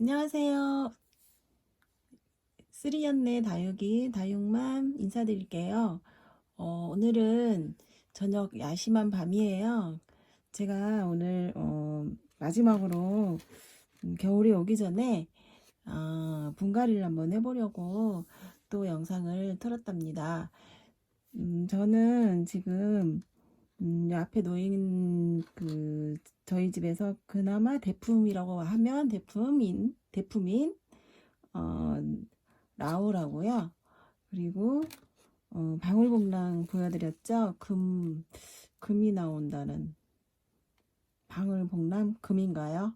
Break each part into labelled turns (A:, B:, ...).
A: 안녕하세요. 쓰리연네 다육이 다육맘 인사드릴게요. 어, 오늘은 저녁 야심한 밤이에요. 제가 오늘 어, 마지막으로 음, 겨울이 오기 전에 아, 분갈이를 한번 해보려고 또 영상을 틀었답니다. 음, 저는 지금 음, 요 앞에 놓인 그 저희 집에서 그나마 대품이라고 하면 대품인 대품인 어, 라우라고요. 그리고 어, 방울복랑 보여드렸죠. 금 금이 나온다는 방울복랑 금인가요?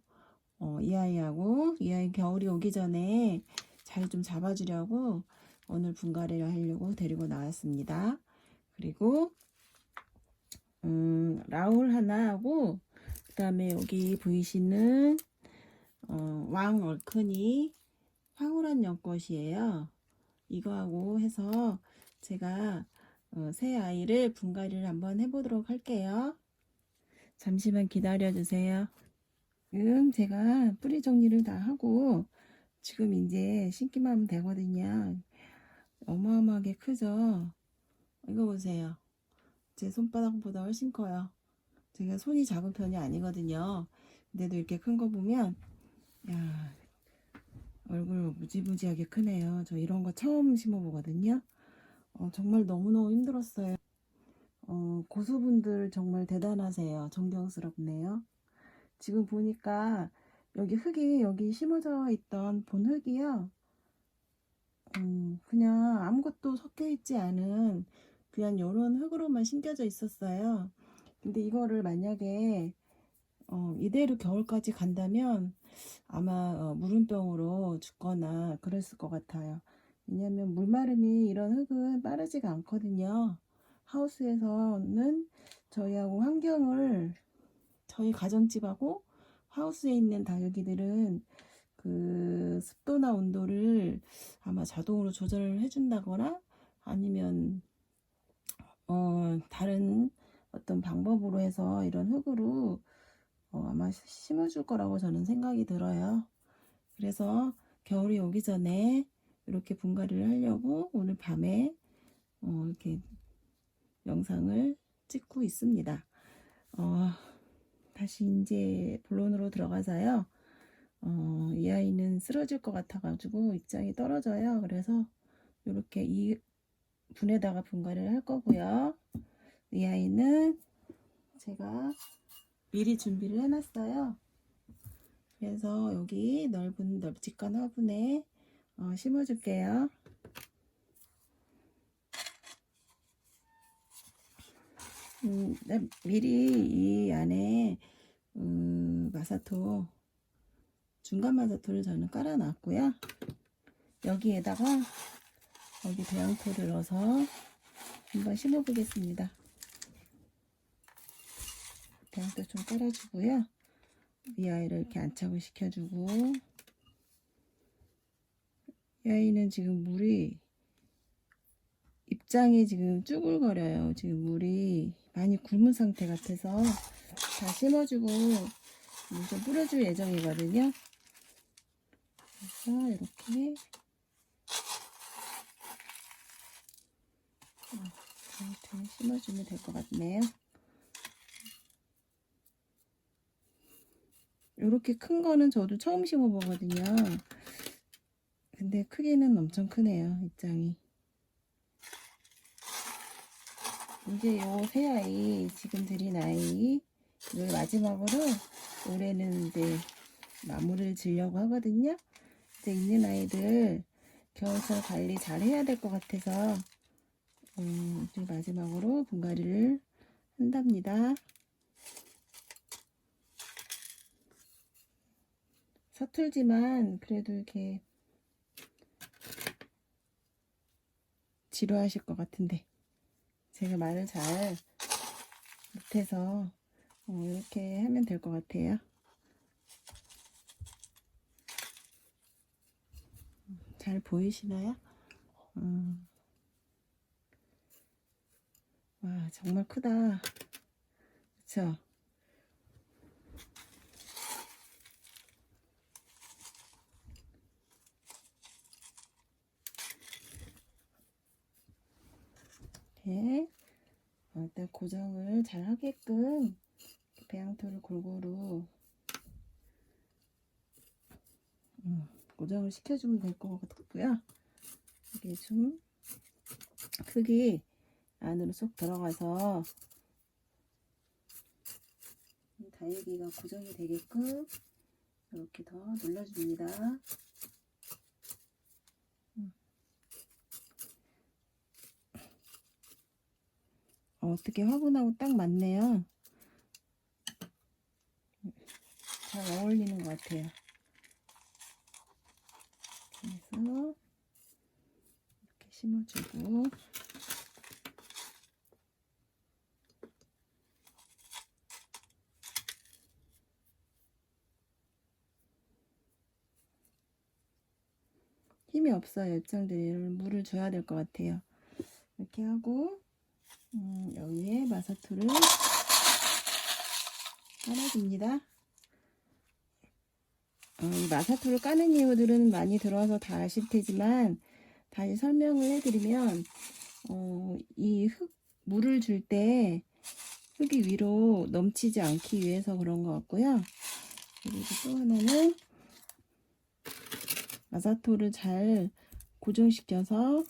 A: 어, 이 아이하고 이 아이 겨울이 오기 전에 잘 좀 잡아주려고 오늘 분갈이를 하려고 데리고 나왔습니다. 그리고 음, 라울 하나 하고 그 다음에 여기 보이시는 어, 왕 얼큰이 황홀한 연꽃이에요. 이거하고 해서 제가 어, 새 아이를 분갈이를 한번 해보도록 할게요. 잠시만 기다려 주세요. 지금 제가 뿌리 정리를 다 하고 지금 이제 심기만 하면 되거든요. 어마어마하게 크죠? 이거 보세요. 제 손바닥보다 훨씬 커요. 제가 손이 작은 편이 아니거든요. 근데도 이렇게 큰 거 보면 야 얼굴 무지무지하게 크네요. 저 이런 거 처음 심어보거든요. 어, 정말 너무너무 힘들었어요. 어, 고수분들 정말 대단하세요. 존경스럽네요. 지금 보니까 여기 흙이 여기 심어져 있던 본 흙이요. 음, 그냥 아무것도 섞여 있지 않은 그냥 요런 흙으로만 심겨져 있었어요. 근데 이거를 만약에 어, 이대로 겨울까지 간다면 아마 어, 물음병으로 죽거나 그랬을 것 같아요. 왜냐하면 물마름이 이런 흙은 빠르지가 않거든요. 하우스에서는 저희하고 환경을 저희 가정집하고 하우스에 있는 다육이들은 그 습도나 온도를 아마 자동으로 조절을 해준다거나 아니면 어 다른 어떤 방법으로 해서 이런 흙으로 어, 아마 심어줄 거라고 저는 생각이 들어요. 그래서 겨울이 오기 전에 이렇게 분갈이를 하려고 오늘 밤에 어, 이렇게 영상을 찍고 있습니다. 어, 다시 이제 본론으로 들어가서요. 어, 이 아이는 쓰러질 것 같아가지고 입장이 떨어져요. 그래서 이렇게 이 분에다가 분갈이를 할 거고요. 이 아이는 제가 미리 준비를 해놨어요. 그래서 여기 넓은 널찍한 화분에 어, 심어줄게요. 음, 네, 미리 이 안에 음, 마사토 중간 마사토를 저는 깔아놨고요. 여기에다가 여기 배양토를 넣어서 한번 심어 보겠습니다. 배양토 좀 깔아주고요. 이 아이를 이렇게 안착을 시켜주고 이 아이는 지금 물이 입장이 지금 쭈글거려요. 지금 물이 많이 굶은 상태 같아서 다 심어주고 물 좀 뿌려줄 예정이거든요. 그래서 이렇게 이렇게 심어주면 될 것 같네요. 이렇게 큰 거는 저도 처음 심어보거든요. 근데 크기는 엄청 크네요, 입장이. 이제 요 새 아이, 지금 들인 아이, 를 마지막으로 올해는 이제 마무리를 지려고 하거든요. 이제 있는 아이들 겨울철 관리 잘 해야 될 것 같아서, 음, 이제 마지막으로 분갈이를 한답니다. 서툴지만 그래도 이렇게 지루하실 것 같은데 제가 말을 잘 못해서 어, 이렇게 하면 될 것 같아요. 잘 보이시나요? 음. 와 정말 크다. 그쵸? 이렇게 일단 고정을 잘 하게끔 배양토를 골고루 음, 고정을 시켜주면 될 것 같고요. 이게 좀 크기 안으로 쏙 들어가서 이 다육이가 고정이 되게끔 이렇게 더 눌러줍니다. 음. 어, 어떻게 화분하고 딱 맞네요. 잘 어울리는 것 같아요. 그래서 이렇게 심어주고 없어요. 입장들이 물을 줘야 될 것 같아요. 이렇게 하고 음, 여기에 마사토를 깔아줍니다. 어, 이 마사토를 까는 이유들은 많이 들어서 다 아실 테지만 다시 설명을 해드리면 어, 이 흙, 물을 줄 때 흙이 위로 넘치지 않기 위해서 그런 것 같고요. 그리고 또 하나는 마사토를 잘 고정시켜서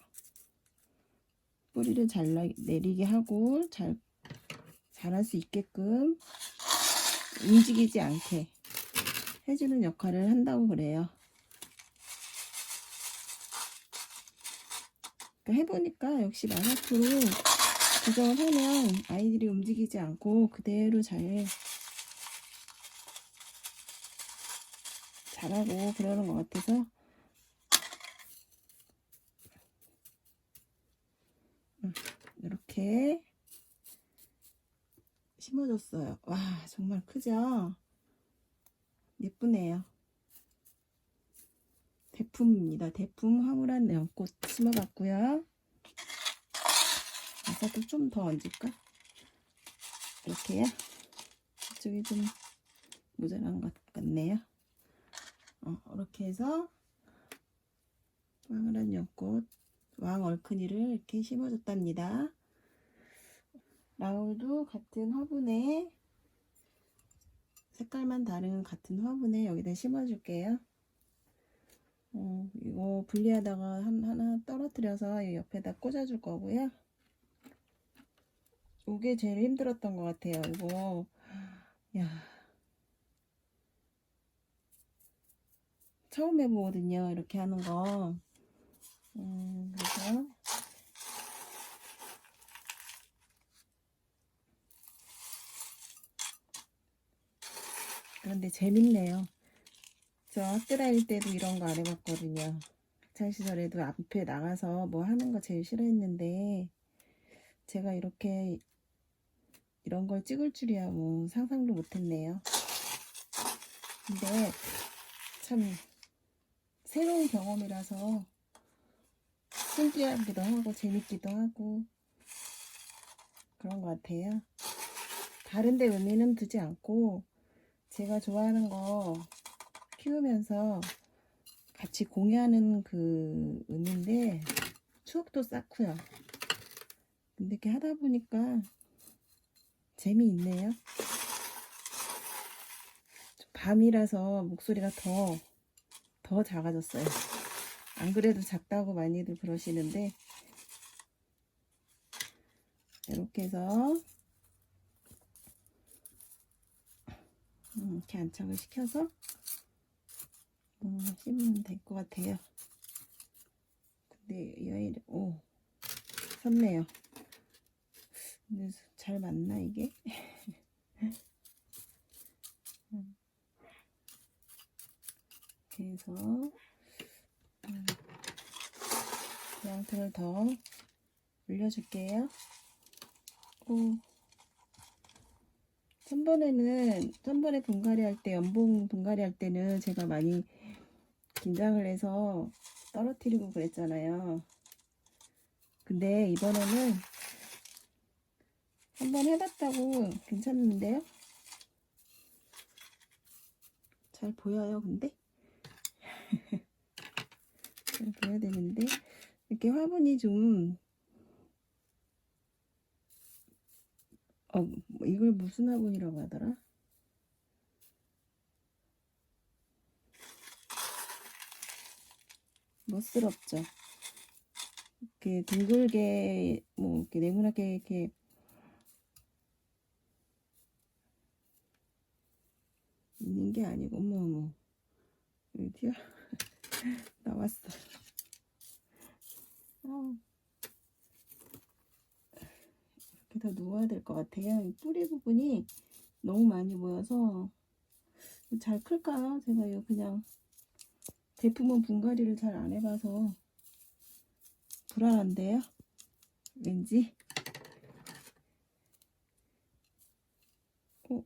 A: 뿌리를 잘 나- 내리게 하고 잘 자랄 수 있게끔 움직이지 않게 해주는 역할을 한다고 그래요. 그러니까 해보니까 역시 마사토로 고정을 하면 아이들이 움직이지 않고 그대로 잘 잘하고 그러는 것 같아서 음, 이렇게 심어줬어요. 와 정말 크죠? 예쁘네요. 대품입니다. 대품 황홀한 연꽃 심어봤고요. 아사도 좀 더 얹을까? 이렇게요. 이쪽이 좀 모자란 것 같네요. 어, 이렇게 해서 황홀한 연꽃 왕 얼큰이를 이렇게 심어줬답니다. 라울도 같은 화분에 색깔만 다른 같은 화분에 여기다 심어줄게요. 어, 이거 분리하다가 한, 하나 떨어뜨려서 이 옆에다 꽂아줄 거고요. 이게 제일 힘들었던 것 같아요. 이거 야 처음 해보거든요. 이렇게 하는 거. 음, 그래서 그런데 재밌네요. 저 학교 다닐 때도 이런 거 안 해봤거든요. 학창 시절에도 앞에 나가서 뭐 하는 거 제일 싫어했는데 제가 이렇게 이런 걸 찍을 줄이야 뭐 상상도 못했네요. 근데 참 새로운 경험이라서 신기하기도 하고 재밌기도 하고 그런 것 같아요. 다른데 의미는 두지 않고 제가 좋아하는 거 키우면서 같이 공유하는 그 의미인데 추억도 쌓고요. 근데 이렇게 하다 보니까 재미있네요. 밤이라서 목소리가 더, 더 작아졌어요. 안 그래도 작다고 많이들 그러시는데, 이렇게 해서, 이렇게 안착을 시켜서, 음, 심으면 될 것 같아요. 근데 이 아이를, 오, 섰네요. 근데 잘 맞나, 이게? 음. 이렇게 해서, 음, 양털을 더 올려줄게요. 오. 전번에는, 전번에 분갈이 할 때, 연봉 분갈이 할 때는 제가 많이 긴장을 해서 떨어뜨리고 그랬잖아요. 근데 이번에는 한번 해봤다고 괜찮은데요? 잘 보여요, 근데? 잘 보여야 되는데, 이렇게 화분이 좀 어, 뭐 이걸 무슨 화분이라고 하더라? 멋스럽죠. 이렇게 둥글게 뭐 이렇게 네모나게 이렇게 있는 게 아니고 어머 어머 여기 튀어 나왔어. 아. 이렇게 더 누워야 될 것 같아요. 이 뿌리 부분이 너무 많이 보여서 잘 클까요? 제가 이거 그냥 제품은 분갈이를 잘 안 해봐서 불안한데요. 왠지 어.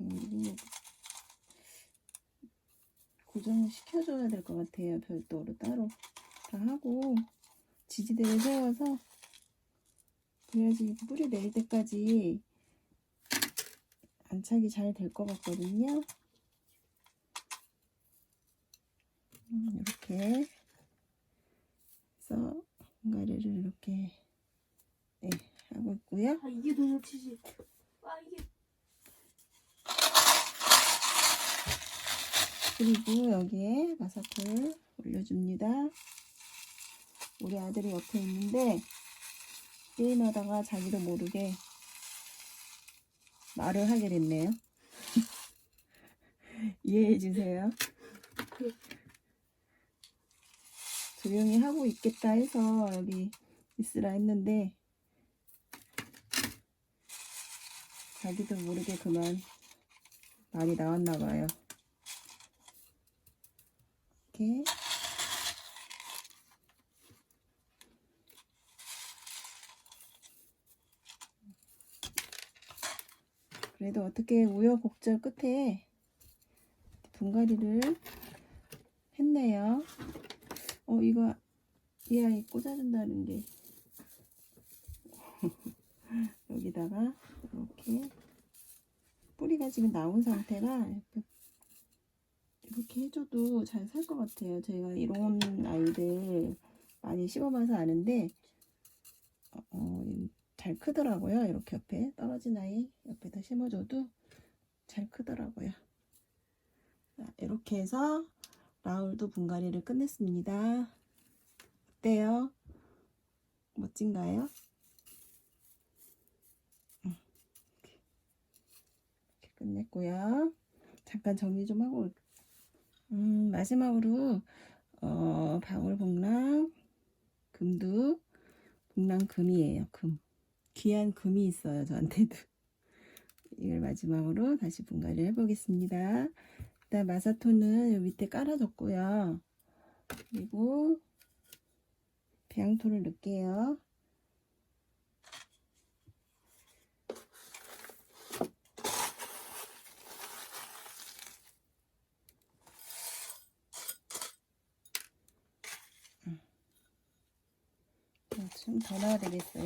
A: 음, 이거 고정을 시켜줘야 될 것 같아요. 별도로 따로 다 하고 지지대를 세워서 그래야지 뿌리 내릴 때까지 안착이 잘 될 것 같거든요. 음, 이렇게 해서 공가리를 이렇게 네, 하고 있고요.
B: 아 이게 더 놓치지. 아 이게
A: 그리고 여기에 마사콜 올려줍니다. 우리 아들이 옆에 있는데 게임하다가 자기도 모르게 말을 하게 됐네요. 이해해 주세요. 조용히 하고 있겠다 해서 여기 있으라 했는데 자기도 모르게 그만 말이 나왔나 봐요. 이렇게 그래도 어떻게 우여곡절 끝에 분갈이를 했네요. 어 이거 이 아이 꽂아준다는 게 여기다가 이렇게 뿌리가 지금 나온 상태라 이렇게 해줘도 잘 살 것 같아요. 제가 이런 아이들 많이 심어봐서 아는데 어, 어, 잘 크더라고요. 이렇게 옆에 떨어진 아이 옆에다 심어줘도 잘 크더라고요. 자, 이렇게 해서 라울도 분갈이를 끝냈습니다. 어때요? 멋진가요? 음, 이렇게 끝냈고요. 잠깐 정리 좀 하고 올게요. 음, 마지막으로 어, 방울복랑 금도 복랑 금이에요. 금. 귀한 금이 있어요. 저한테도. 이걸 마지막으로 다시 분갈이를 해보겠습니다. 일단 마사토는 요 밑에 깔아줬고요. 그리고 배양토를 넣을게요. 넣어야 되겠어요.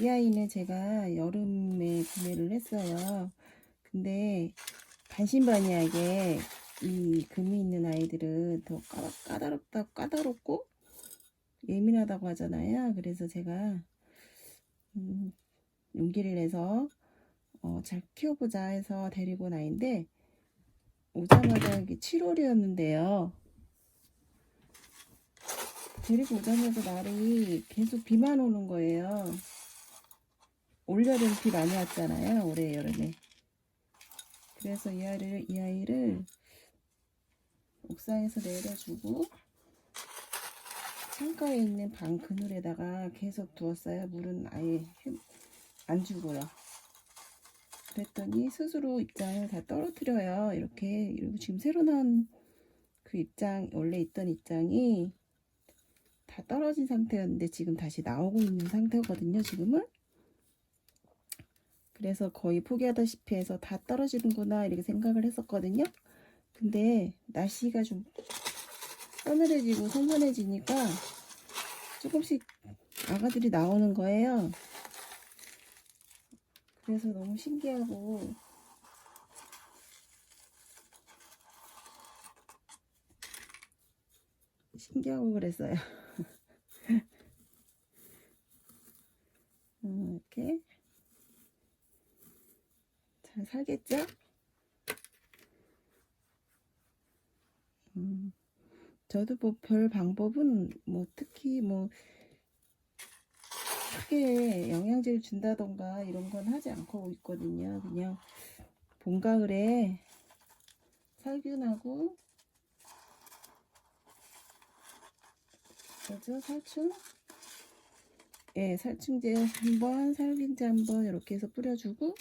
A: 이 아이는 제가 여름에 구매를 했어요. 근데 반신반의하게 이 금이 있는 아이들은 더 까다, 까다롭다, 까다롭고 예민하다고 하잖아요. 그래서 제가 음, 용기를 내서 어, 잘 키워보자 해서 데리고 온 아이인데 오자마자 이게 7월이었는데요. 데리고 오자마자 날이 계속 비만 오는 거예요. 올여름 비 많이 왔잖아요. 올해 여름에. 그래서 이 아이를, 이 아이를 옥상에서 내려주고 창가에 있는 방 그늘에다가 계속 두었어요. 물은 아예 안 주고요. 그랬더니 스스로 입장을 다 떨어뜨려요. 이렇게 그리고 지금 새로 나온 그 입장 원래 있던 입장이 다 떨어진 상태였는데 지금 다시 나오고 있는 상태거든요. 지금은 그래서 거의 포기하다시피 해서 다 떨어지는구나 이렇게 생각을 했었거든요. 근데 날씨가 좀 서늘해지고 선선해지니까 조금씩 아가들이 나오는 거예요. 그래서 너무 신기하고 신기하고 그랬어요. 음, 이렇게 잘 살겠죠? 음, 저도 뭐 별 방법은 뭐 특히 뭐 크게 영양제를 준다던가 이런 건 하지 않고 있거든요. 그냥 봄 가을에 살균하고 뭐죠? 살충? 예, 살충제 한 번, 살균제 한번 이렇게 해서 뿌려주고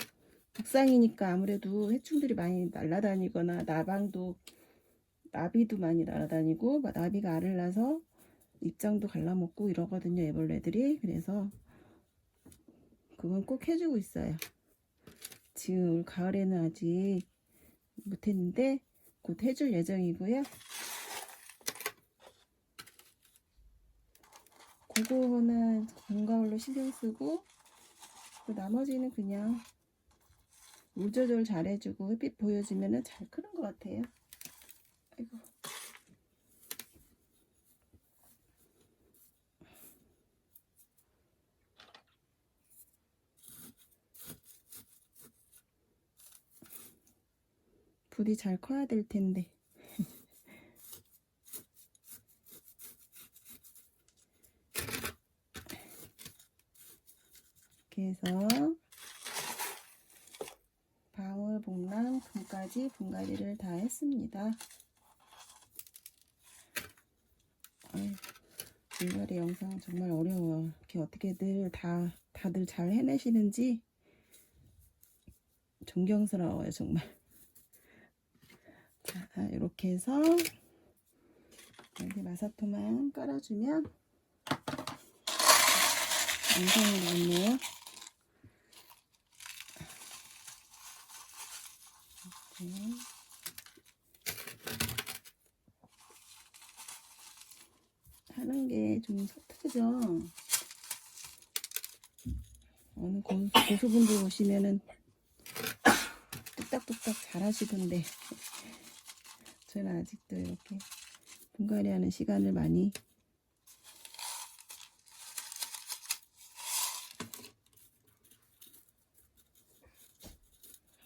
A: 북상이니까 아무래도 해충들이 많이 날아다니거나 나방도 나비도 많이 날아다니고 막 나비가 알을 낳아서 입장도 갈라먹고 이러거든요 애벌레들이. 그래서 그건 꼭 해주고 있어요. 지금 올 가을에는 아직 못했는데 곧 해줄 예정이고요 그거는 봄가을로 신경 쓰고 그 나머지는 그냥 물 조절 잘 해주고 햇빛 보여주면은 잘 크는 것 같아요 아이고. 불이 잘 커야 될 텐데. 이렇게 해서 방울, 복랑, 금까지 분갈이를 다 했습니다. 아유, 분갈이 영상 정말 어려워요. 이렇게 어떻게들 다 다들 잘 해내시는지 존경스러워요 정말. 자, 이렇게 해서 여기 마사토만 깔아주면 완성이 나왔네요. 이렇게. 하는 게 좀 서투르죠. 어느 고, 고수분들 오시면은 뚝딱뚝딱 잘 하시던데 저는 아직도 이렇게 분갈이 하는 시간을 많이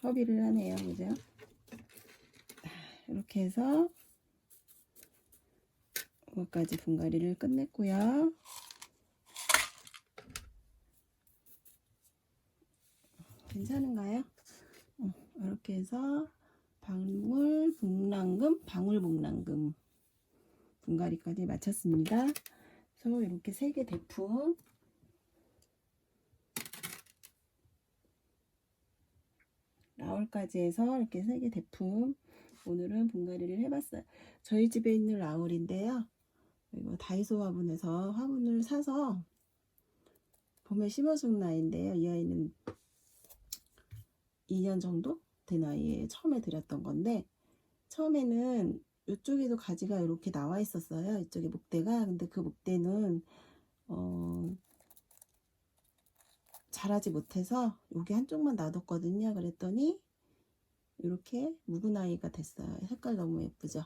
A: 허비를 하네요. 그죠? 이렇게 해서 이거까지 분갈이를 끝냈고요. 괜찮은가요? 어, 이렇게 해서 방울 복랑금, 방울 복랑금 분갈이까지 마쳤습니다. 그래서 이렇게 세 개 대품 라울까지 해서 이렇게 세 개 대품 오늘은 분갈이를 해봤어요. 저희 집에 있는 라울인데요. 이거 다이소 화분에서 화분을 사서 봄에 심어준 나이인데요. 이 아이는 2년 정도 된 아이에 처음에 드렸던 건데 처음에는 이쪽에도 가지가 이렇게 나와 있었어요. 이쪽에 목대가 근데 그 목대는 어, 자라지 못해서 여기 한쪽만 놔뒀거든요. 그랬더니 이렇게 묵은 아이가 됐어요. 색깔 너무 예쁘죠?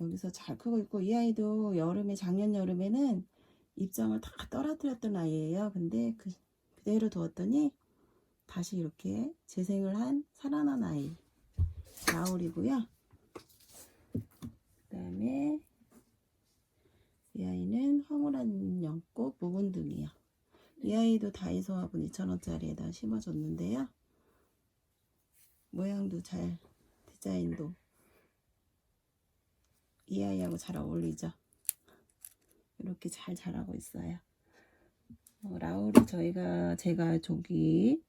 A: 여기서 잘 크고 있고 이 아이도 여름에 작년 여름에는 입장을 다 떨어뜨렸던 아이예요. 근데 그, 그대로 두었더니 다시 이렇게 재생을 한 살아난 아이 라울이고요. 그 다음에 이 아이는 황홀한 연꽃 묵은둥이요. 이 아이도 다이소 화분 2,000원짜리에다 심어줬는데요. 모양도 잘 디자인도 이 아이하고 잘 어울리죠. 이렇게 잘 자라고 있어요. 어, 라울이 저희가 제가 저기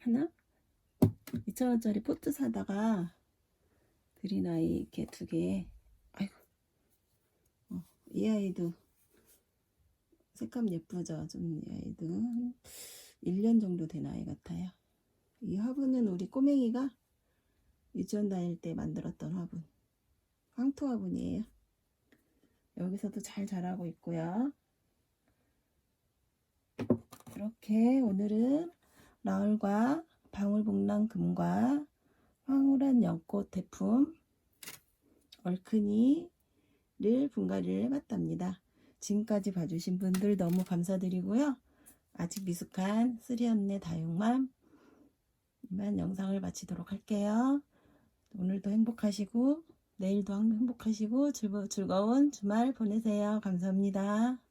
A: 하나 2,000원짜리 포트 사다가 드린 아이 이렇게 두 개. 아이고. 어, 이 아이도 색감 예쁘죠? 좀 이 아이도 한 1년 정도 된 아이 같아요. 이 화분은 우리 꼬맹이가 유치원 다닐 때 만들었던 화분. 황토 화분이에요. 여기서도 잘 자라고 있고요. 이렇게 오늘은 라울과 방울복랑 금과 황홀한 연꽃 대품 얼큰이를 분갈이를 해봤답니다. 지금까지 봐주신 분들 너무 감사드리고요. 아직 미숙한 쓰리언니 다육맘 이만 영상을 마치도록 할게요. 오늘도 행복하시고 내일도 행복하시고 즐거, 즐거운 주말 보내세요. 감사합니다.